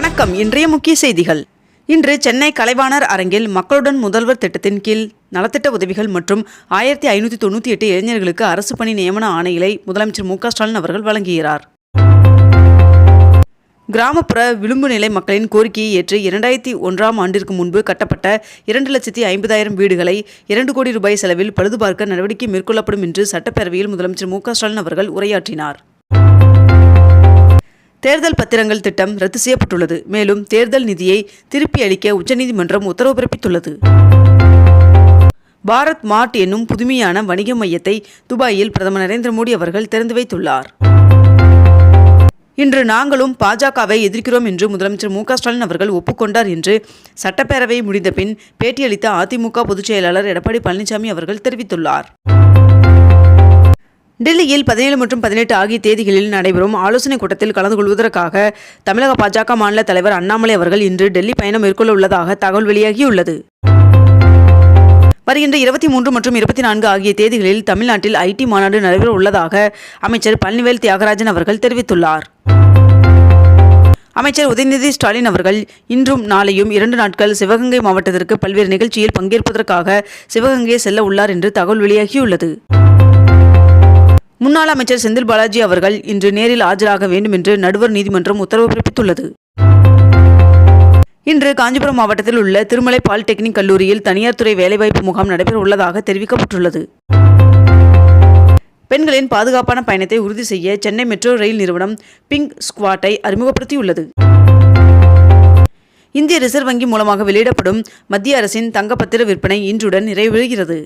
வணக்கம் இன்றைய முக்கிய செய்திகள். இன்று சென்னை கலைவாணர் அரங்கில் மக்களுடன் முதல்வர் திட்டத்தின் கீழ் நலத்திட்ட உதவிகள் மற்றும் ஆயிரத்தி ஐநூற்றி தொண்ணூற்றி எட்டு இளைஞர்களுக்கு அரசு பணி நியமன ஆணைகளை முதலமைச்சர் மு ஸ்டாலின் அவர்கள் வழங்குகிறார். கிராமப்புற விளிம்பு நிலை மக்களின் கோரிக்கையை ஏற்று இரண்டாயிரத்தி ஒன்றாம் ஆண்டிற்கு முன்பு கட்டப்பட்ட இரண்டு லட்சத்தி ஐம்பதாயிரம் வீடுகளை இரண்டு கோடி ரூபாய் செலவில் பழுதுபார்க்க நடவடிக்கை மேற்கொள்ளப்படும் என்று சட்டப்பேரவையில் முதலமைச்சர் மு ஸ்டாலின் அவர்கள் உரையாற்றினார். தேர்தல் பத்திரங்கள் திட்டம் ரத்து செய்யப்பட்டுள்ளது. மேலும் தேர்தல் நிதியை திருப்பி அளிக்க உச்சநீதிமன்றம் உத்தரவு பிறப்பித்துள்ளது. பாரத் மார்ட் என்னும் புதுமையான வணிக மையத்தை துபாயில் பிரதமர் நரேந்திர மோடி அவர்கள் திறந்து வைத்துள்ளார். இன்று நாங்களும் பாஜகவை எதிர்க்கிறோம் என்று முதலமைச்சர் மு ஸ்டாலின் அவர்கள் ஒப்புக்கொண்டார் என்று சட்டப்பேரவை முடிந்த பின் பேட்டியளித்த அதிமுக பொதுச் செயலாளர் எடப்பாடி பழனிசாமி அவர்கள் தெரிவித்துள்ளார். டெல்லியில் பதினேழு மற்றும் பதினெட்டு ஆகிய தேதிகளில் நடைபெறும் ஆலோசனைக் கூட்டத்தில் கலந்து கொள்வதற்காக தமிழக பாஜக மாநில தலைவர் அண்ணாமலை அவர்கள் இன்று டெல்லி பயணம் மேற்கொள்ள உள்ளதாக தகவல் வெளியாகியுள்ளது. வருகின்ற இருபத்தி மூன்று மற்றும் இருபத்தி நான்கு ஆகிய தேதிகளில் தமிழ்நாட்டில் ஐடி மாநாடு நடைபெற உள்ளதாக அமைச்சர் பழனிவேல் தியாகராஜன் அவர்கள் தெரிவித்துள்ளார். அமைச்சர் உதயநிதி ஸ்டாலின் அவர்கள் இன்றும் நாளையும் இரண்டு நாட்கள் சிவகங்கை மாவட்டத்திற்கு பல்வேறு நிகழ்ச்சியில் பங்கேற்பதற்காக சிவகங்கை செல்ல உள்ளார் என்று தகவல் வெளியாகியுள்ளது. முன்னாள் அமைச்சர் செந்தில் பாலாஜி அவர்கள் இன்று நேரில் ஆஜராக வேண்டும் என்று நடுவர் நீதிமன்றம் உத்தரவு பிறப்பித்துள்ளது. இன்று காஞ்சிபுரம் மாவட்டத்தில் உள்ள திருமலை பாலிடெக்னிக் கல்லூரியில் தனியார் துறை வேலைவாய்ப்பு முகாம் நடைபெற உள்ளதாக தெரிவிக்கப்பட்டுள்ளது. பெண்களின் பாதுகாப்பான பயணத்தை உறுதி செய்ய சென்னை மெட்ரோ ரயில் நிறுவனம் பிங்க் ஸ்குவாட்டை அறிமுகப்படுத்தியுள்ளது. இந்திய ரிசர்வ் வங்கி மூலமாக வெளியிடப்படும் மத்திய அரசின் தங்கப்பத்திர விற்பனை இன்றுடன் நிறைவேறுகிறது.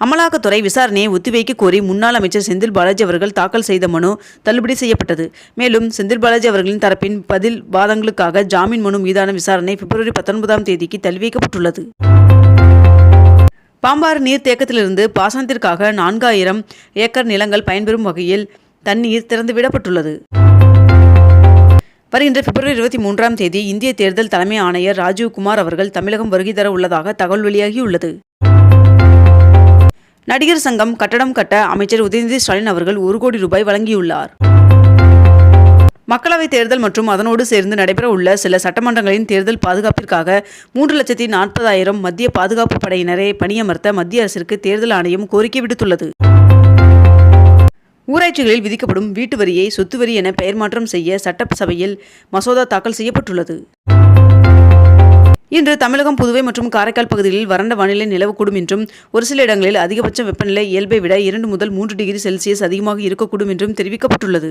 அமலாக்கத்துறை விசாரணையை ஒத்திவைக்க கோரி முன்னாள் அமைச்சர் செந்தில் பாலாஜி அவர்கள் தாக்கல் செய்த மனு தள்ளுபடி செய்யப்பட்டது. மேலும் செந்தில் பாலாஜி அவர்களின் தரப்பின் பதில் வாதங்களுக்காக ஜாமீன் மனு மீதான விசாரணை பிப்ரவரி பத்தொன்பதாம் தேதிக்கு தள்ளி வைக்கப்பட்டுள்ளது பாம்பாறு நீர்த்தேக்கத்திலிருந்து பாசனத்திற்காக நான்காயிரம் ஏக்கர் நிலங்கள் பயன்பெறும் வகையில் தண்ணீர் திறந்துவிடப்பட்டுள்ளது. வருகின்ற பிப்ரவரி இருபத்தி மூன்றாம் தேதி இந்திய தேர்தல் தலைமை ஆணையர் ராஜீவ்குமார் அவர்கள் தமிழகம் வருகை தர உள்ளதாக தகவல் வெளியாகியுள்ளது. நடிகர் சங்கம் கட்டடம் கட்ட அமைச்சர் உதயநிதி ஸ்டாலின் அவர்கள் ஒரு கோடி ரூபாய் வழங்கியுள்ளார். மக்களவைத் தேர்தல் மற்றும் அதனோடு சேர்ந்து நடைபெற உள்ள சில சட்டமன்றங்களின் தேர்தல் பாதுகாப்பிற்காக மூன்று லட்சத்தி நாற்பதாயிரம் மத்திய பாதுகாப்பு படையினரை பணியமர்த்த மத்திய அரசிற்கு தேர்தல் ஆணையம் கோரிக்கை விடுத்துள்ளது. ஊராட்சிகளில் விதிக்கப்படும் வீட்டு வரியை சொத்து வரி என பெயர் மாற்றம் செய்ய சட்டசபையில் மசோதா தாக்கல் செய்யப்பட்டுள்ளது. இன்று தமிழகம் புதுவை மற்றும் காரைக்கால் பகுதிகளில் வறண்ட வானிலை நிலவக்கூடும் என்றும் ஒரு சில இடங்களில் அதிகபட்ச வெப்பநிலை இயல்பை விட இரண்டு முதல் மூன்று டிகிரி செல்சியஸ் அதிகமாக இருக்கக்கூடும் என்றும் தெரிவிக்கப்பட்டுள்ளது.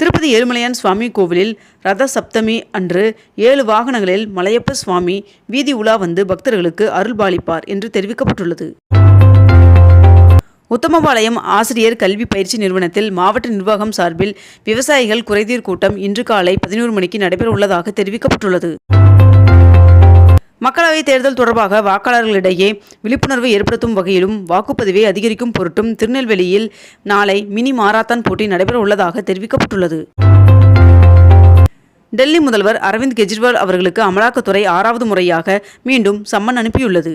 திருப்பதி ஏழுமலையான் சுவாமி கோவிலில் ரத சப்தமி அன்று ஏழு வாகனங்களில் மலையப்ப சுவாமி வீதி உலா வந்து பக்தர்களுக்கு அருள்பாலிப்பார் என்று தெரிவிக்கப்பட்டுள்ளது. உத்தமபாளையம் ஆசிரியர் கல்வி பயிற்சி நிறுவனத்தில் மாவட்ட நிர்வாகம் சார்பில் விவசாயிகள் குறைதீர் கூட்டம் இன்று காலை பதினோரு மணிக்கு நடைபெற உள்ளதாக தெரிவிக்கப்பட்டுள்ளது. மக்களவைத் தேர்தல் தொடர்பாக வாக்காளர்களிடையே விழிப்புணர்வு ஏற்படுத்தும் வகையிலும் வாக்குப்பதிவை அதிகரிக்கும் பொருட்டும் திருநெல்வேலியில் நாளை மினி மாராத்தான் போட்டி நடைபெற உள்ளதாக தெரிவிக்கப்பட்டுள்ளது. டெல்லி முதல்வர் அரவிந்த் கெஜ்ரிவால் அவர்களுக்கு அமலாக்கத்துறை ஆறாவது முறையாக மீண்டும் சம்மன் அனுப்பியுள்ளது.